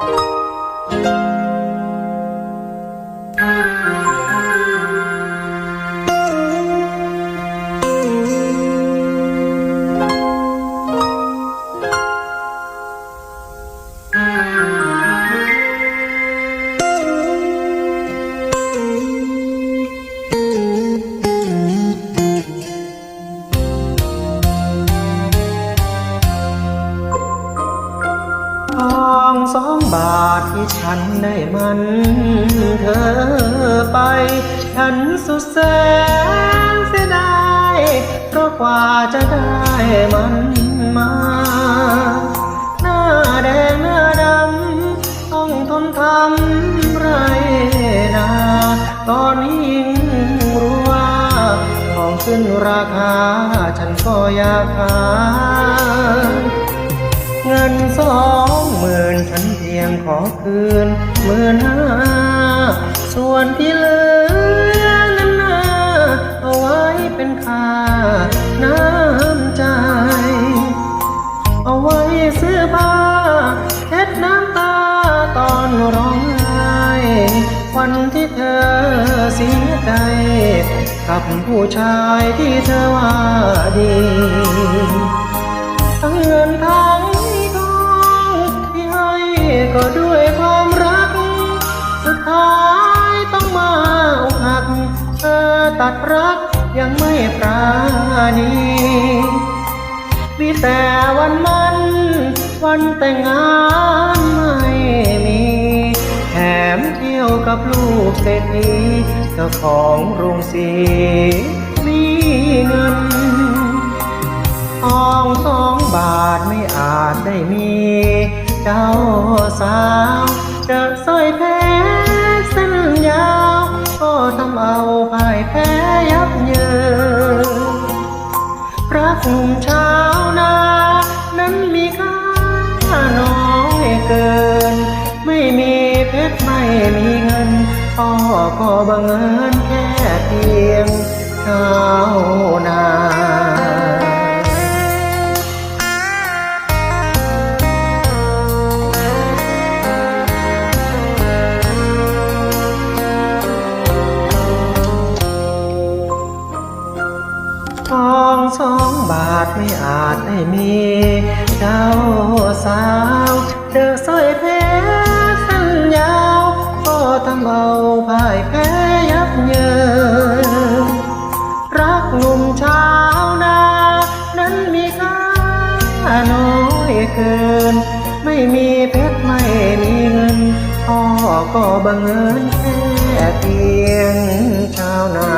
ท สองบาทที่ฉันได้มันเธอไป ฉันสุดแสนเสียดายเพราะกว่าจะได้มันมา หน้าแดงหน้าดำต้องทนทำไรนา ตอนนี้ยิ่งรู้ว่าของขึ้นราคา ฉันก็อยากหา เงินสองหมื่นฉันเพียงขอคืนหมื่นห้าส่วนที่เหลือนั้นนาเอาไว้เป็นค่าน้ำใจ เอาไว้ซื้อผ้าเช็ดน้ำตาตอนร้องไห้วันที่เธอเสียใจ กับผู้ชายที่เธอว่าดี ด้วยความรัก สุดท้ายต้องมาหัก เธอตัดรักยังไม่ปราณีมีแต่วันมัน วันแต่งงานไม่มี แถมเที่ยวกับลูกเศรษฐีเจ้าของโรงสีมีเงินทองสองบาทไม่อาจได้มี เจ้าสาวจะสร้อยแพ้เส้นยาว ก็ทำเอาพ่ายแพ้ยับเยินรักหนุ่มชาวนา นั้นมีค่าน้อยเกิน ไม่มีเพชรไม่มีเงินพ่อก็บังเอิญแค่เพียงชาวนา ทองสองบาทไม่อาจได้มี เจ้าสาวเจอสร้อยเพชรสั้นยาวก็ทำเอาพ่ายแพ้ยับเยินรักหนุ่มชาวนา นั้นมีค่าน้อยเกิน ไม่มีเพชรไม่มีเงินพ่อก็บังเอิญแค่เพียงชาวนา